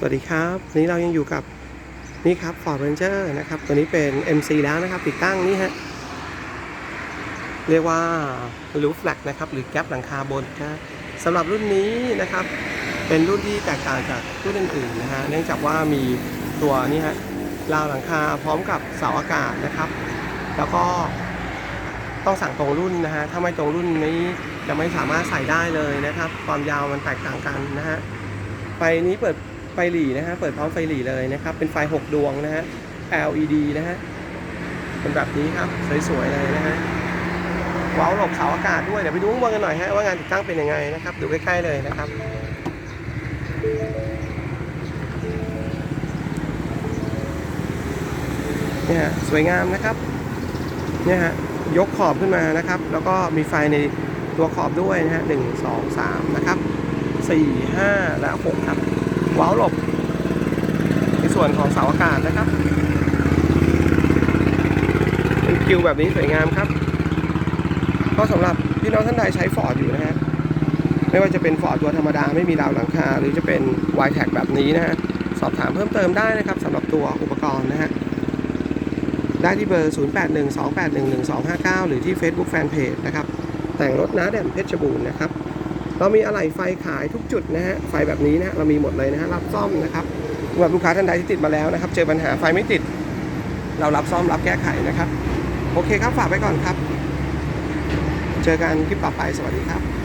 สวัสดีครับวันนี้เรายังอยู่กับนี่ครับ Ford Ranger นะครับ ตัวนี้เป็น MC แล้วนะครับ ติดตั้งนี่ฮะ เรียกว่า roof flat นะครับ หรือแก๊ปหลังคาบนนะสำหรับรุ่นนี้นะครับ เป็นรุ่นที่แตกต่างจากรุ่นอื่นๆนะฮะ เนื่องจากว่ามีตัวนี่ฮะราวหลังคาพร้อมกับเสาอากาศนะครับ แล้วก็ต้องสั่งตรงรุ่นนะฮะ ถ้าไม่ตรงรุ่นนี้จะไม่สามารถใส่ได้เลยนะครับ ความยาวมันแตกต่างกันนะฮะไฟนี้เปิด ฟหลีนะฮะ เปิดพร้อมไฟหลีเลยนะครับ เป็นไฟ 6 ดวงนะฮะ LED นะฮะ เป็นแบบนี้ครับ สวยๆเลยนะฮะ ว้าวหลบเสาอากาศด้วย เดี๋ยวไปดูข้างบนกันหน่อยฮะว่างานติดตั้งเป็นยังไงนะครับ ดูใกล้ๆเลยนะครับเนี่ยสวยงามนะครับเนี่ยฮะยกขอบขึ้นมานะครับ แล้วก็มีไฟในตัวขอบด้วยนะฮะหนึ่งสองสามนะครับสี่ห้าและหกครับ ว้าวหลบ ในส่วนของเสาอากาศนะครับเป็นคิวแบบนี้สวยงามครับ ก็สำหรับพี่น้องท่านใดใช้ฟอร์ดอยู่นะฮะไม่ว่าจะเป็นฟอร์ดตัวธรรมดาไม่มีราวหลังคา หรือจะเป็น y t a g แบบนี้นะฮะสอบถามเพิ่มเติมได้นะครับสำหรับตัวอุปกรณ์นะฮะได้ที่เบอร์ 0812811259 หรือที่ Facebook Fanpage นะครับ แต่งรถน้าแด่มเพชรบูรณ์นะครับ เรามีอะไหล่ไฟขายทุกจุดนะฮะไฟแบบนี้นะเรามีหมดเลยนะฮะรับซ่อมนะครับสำหรับลูกค้าท่านใดที่ติดมาแล้วนะครับ เจอปัญหาไฟไม่ติด เรารับซ่อมรับแก้ไขนะครับ โอเคครับฝากไว้ก่อนครับ เจอกันคลิปต่อไปสวัสดีครับ